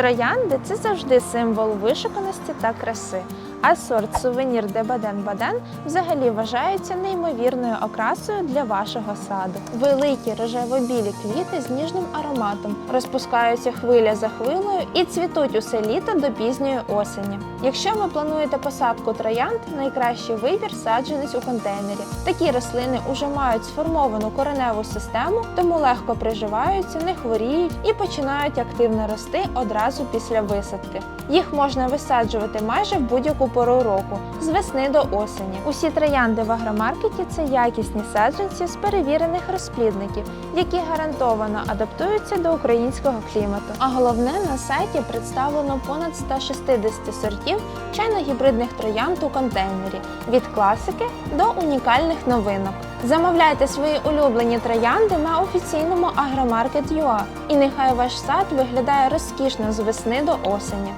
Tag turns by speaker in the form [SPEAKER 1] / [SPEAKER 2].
[SPEAKER 1] Троянди це завжди символ вишуканості та краси. А сорт сувенір де Баден-Баден взагалі вважається неймовірною окрасою для вашого саду. Великі рожево-білі квіти з ніжним ароматом розпускаються хвиля за хвилею і цвітуть усе літо до пізньої осені. Якщо ви плануєте посадку троянд, найкращий вибір саджанець у контейнері. Такі рослини уже мають сформовану кореневу систему, тому легко приживаються, не хворіють і починають активно рости одразу після висадки. Їх можна висаджувати майже в будь-яку пору року з весни до осені. Усі троянди в агромаркеті це якісні саджанці з перевірених розплідників, які гарантовано адаптуються до українського клімату. А головне на сайті представлено понад 160 сортів чайно-гібридних троянд у контейнері від класики до унікальних новинок. Замовляйте свої улюблені троянди на офіційному агромаркет.ua і нехай ваш сад виглядає розкішно з весни до осені.